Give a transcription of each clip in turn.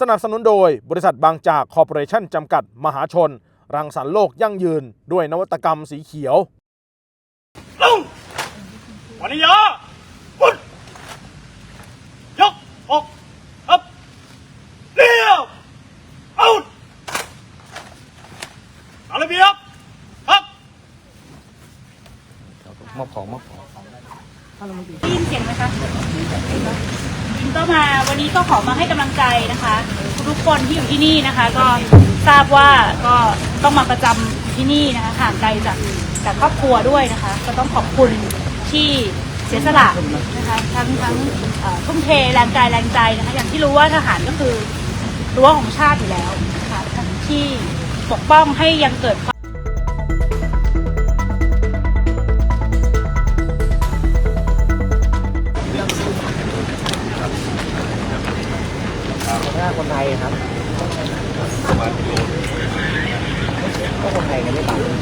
สนับสนุนโดยบริษัทบางจากคอร์ปอเรชั่นจำกัดมหาชน รังสรรค์โลกยั่งยืน ด้วยนวัตกรรมสีเขียวลงวันนี้ยาพุดยกอกอัพเลี้ยวเอาตามรเบียบครับมอบของมอบของได้ยินเสียงไหมคะ ก็มาวันนี้ก็ขอมาให้กำลังใจนะคะ ทุกคนที่อยู่ที่นี่นะคะ ก็ทราบว่าก็ต้องมาประจำที่นี่นะคะห่างไกลจากจากครอบครัวด้วยนะคะ ก็ต้องขอบคุณที่เสียสละนะคะทั้งทั้งเอ่อทุ่มเทแรงกายแรงใจนะคะ อย่างที่รู้ว่าทหารก็คือรั้วของชาติอยู่แล้วนะคะที่ปกป้องให้ยังเกิดความ คนไทยครับก็คนไทยกันไม่ต่างกัน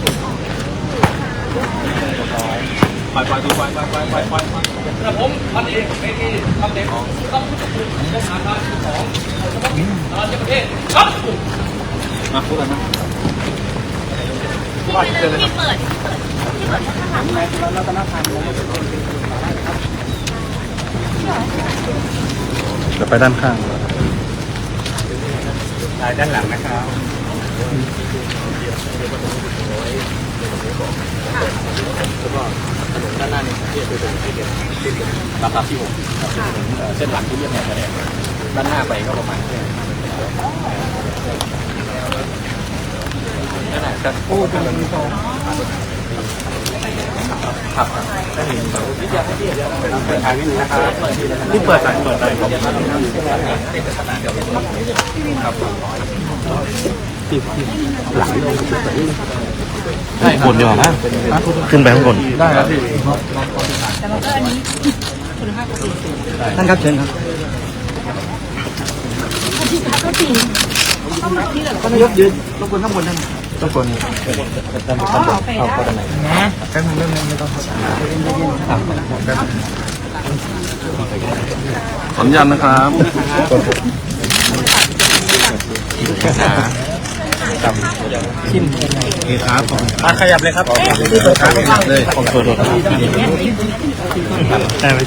ไปไปดูไปไปไปไปไปแต่ผมพันเอกเป็นที่ทำเด็กของต้องต้องหาทางของตลาดประเทศครับมาพูดกันนะที่เปิดที่เปิดที่เปิดข้างหลังเลยวไปด้านข้าง ลาด้านหลังนะครับถนนด้านหน้านี่ที่คือถนนที่เดียวลำดับที่หกครับเอ่อเส้นหลักที่เรียกแนวแสดงด้านหน้าไปก็ประมาณแค่นั่นแหละครับโอ้เป็นมีทองครับครับ ที่เปิดสายเปิดสายครับครับที่ที่หลังใช่บนดีกว่ามั้งขึ้นไปข้างบนได้ครับพี่แต่มันก็อันนี้คุณภาพก็ดีท่านครับเชิญครับก็จริงท่านนายกยืนรบกวนข้างบนท่านร บกวนท่านอ๋อท่านโอเคเข้าได้เข้าด้านในนะแป๊บนึงแป๊บนึงไม่ต้องเข้าครับแป๊บนึงขออนุญาตนะครับทิมเอครับผมมาขยับเลยครับครับเลยผมตัวตัวได้ไหม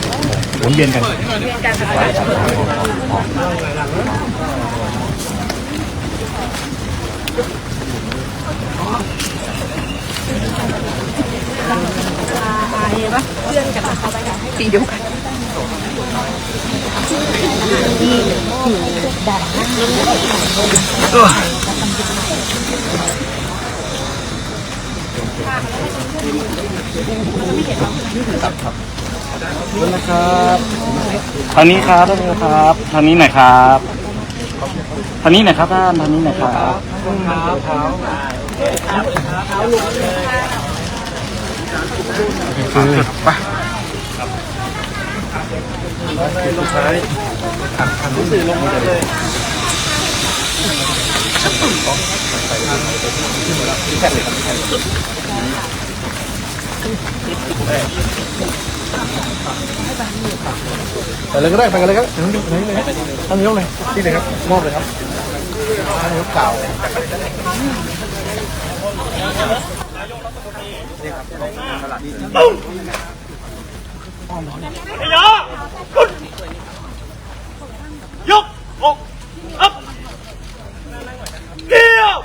หมุนเวียนกัน นะครับทางนี้ครับทางนี้ครับทางนี้หน่อยครับทางนี้หน่อยครับท่านทางนี้หน่อยครับเท้าเท้า คือไปลูกซ้ายหักหักสื่อลงมาเลยแค่เลยครับไปเลยก็ได้ไปกันเลยครับท่านนายกเลยท่านนายกเลยที่เลยครับมอบเลยครับท่า นายกกล่าวลงวันนี้ยาพุดยกอกอัพเกี่ยว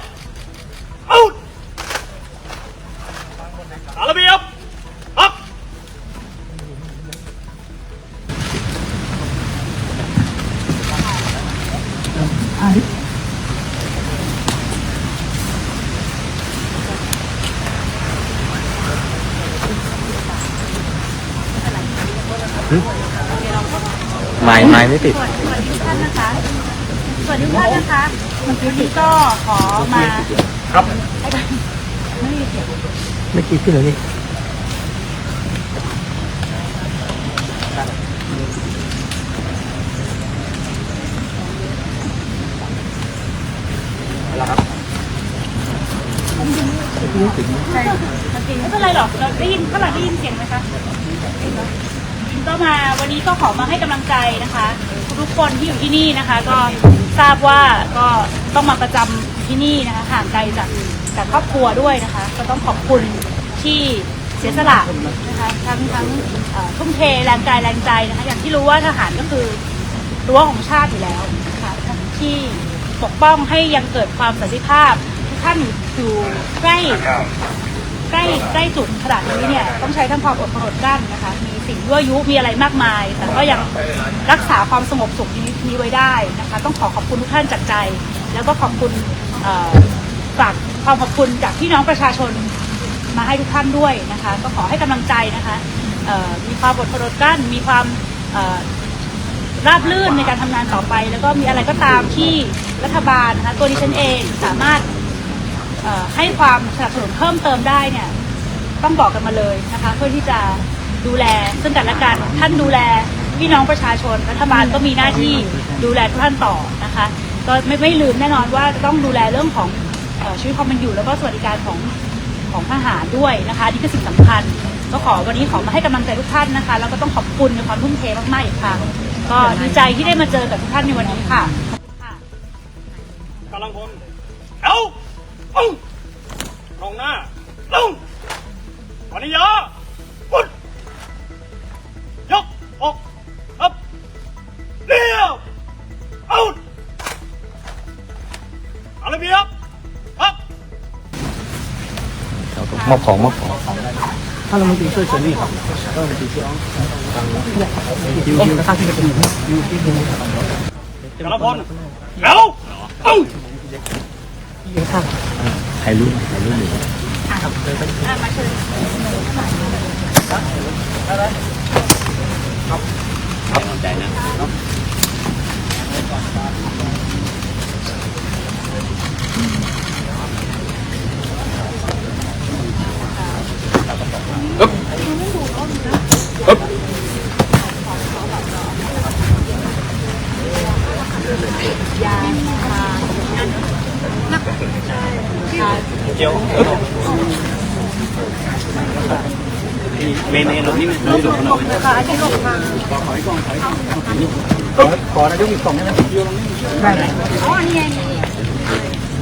ไม้ไม้ไม่ติด สวัสดีทุกท่านนะคะ สวัสดีทุกท่านนะคะวันนี้ก็ขอมา ครับไม่มีเสียงไม่ติดขึ้นเลยนี่ใช่จริงไม่เป็นไรหรอก เราได้ยินข้างหลังได้ยินเสียงไหมคะ ก็มาวันนี้ก็ขอมาให้กำลังใจนะคะ ทุกคนที่อยู่ที่นี่นะคะ ก็ทราบว่าก็ต้องมาประจำที่นี่นะคะห่างไกลจากจากครอบครัวด้วยนะคะ ก็ต้องขอบคุณที่เสียสละนะคะทั้งทั้งเอ่อทุ่มเทแรงกายแรงใจนะคะอย่างที่รู้ว่าทหารก็คือ รั้วของชาติอยู่แล้วนะคะที่ปกป้องให้ยังเกิดความสันติภาพทุกท่านอยู่ใกล้ ใกล้ใกล้จุดขนาดนี้เนี่ยต้องใช้ทั้งความอดทนอดกลั้นนะคะ มี สิ่งยั่วยุมีอะไรมากมาย แต่ก็ยังรักษาความสงบสุขนี้ไว้ได้นะคะ ต้องขอขอบคุณทุกท่านจากใจ แล้วก็ขอบคุณฝากความขอบคุณจากพี่น้องประชาชนมาให้ทุกท่านด้วยนะคะ ก็ขอให้กำลังใจนะคะมีความอดทนอดกลั้นมีความราบลื่นในการทำงานต่อไป แล้วก็มีอะไรก็ตามที่รัฐบาลนะคะตัวดิฉันเองสามารถให้ความสนับสนุนเพิ่มเติมได้เนี่ยต้องบอกกันมาเลยนะคะ เพื่อที่จะ ดูแล ซึ่งกันและกันท่านดูแลพี่น้องประชาชนรัฐบาลก็มีหน้าที่ดูแลทุกท่านต่อนะคะ ก็ไม่ไม่ลืมแน่นอนว่าจะต้องดูแลเรื่องของเอ่อชีวิตความเป็นอยู่แล้วก็สวัสดิการของของทหารด้วยนะคะนี่คือสิ่งสำคัญ ก็ขอวันนี้ขอมาให้กำลังใจทุกท่านนะคะ แล้วก็ต้องขอบคุณในความทุ่มเทมากๆอีกครั้งก็ดีใจที่ได้มาเจอกับทุกท่านในวันนี้ค่ะค่ะ กำลังพลเอ้าปึ้งตรงหน้าลงปณิยาปุด ยกอกอัพเรียวเอาเอาระเบียบครับมอบของมอบของท่านรัฐมนตรีช่วยเชิญนี่ครับท่านรัฐมนตรีช่วยยูยูข้างที่จะเป็นยูที่ดูกำลังพลเอ้าปึ้งถ่ายรูปถ่ายรูปหนึ่งเ không không chạy nè không úp มนเนลงนี่เมนลงหน่อยขอนายกมีกล่องได้ไหมได้ไหมอ๋อนี่ไงนี่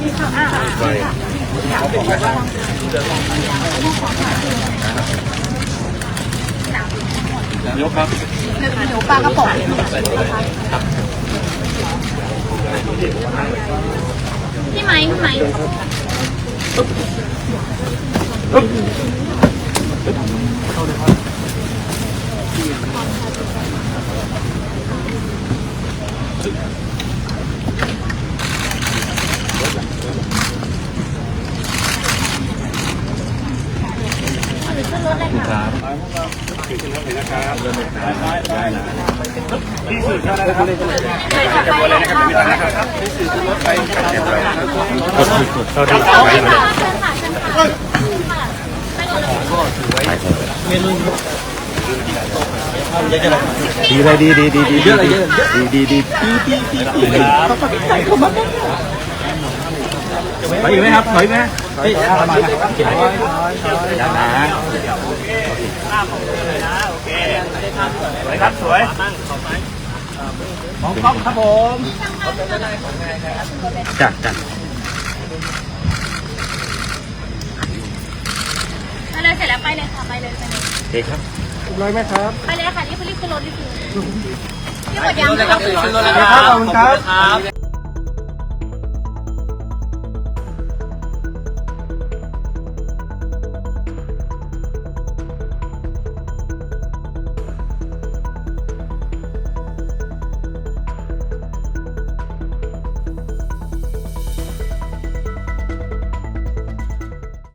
นี่ค่ะอ่าอ่ายกครับเดี๋ยวปลากระป๋องพี่ไม้พี่ไม้ ที่สื่อเท่านั้นะครับจะบนเลยนะครับมีทางนะครับที่สื่อขึ้นรถไป ดีเลยดีดีดีดีเยอะเลยเยอะดีดีดีไปอีกไหมครับถอยไหมเฮ้ยมามาเก็บไว้อย่าหนาสวยครับสวยของก๊อฟครับผมจ้ะจ้ะ ไปเลยเสร็จแล้วไปเลยค่ะไปเลยไปเลยโอเคครับร้อยไหมครับไปเลยค่ะนี่คือรีบขึ้นรถรีบขึ้นรถนี่หมดยัง ครับขอบคุณครับ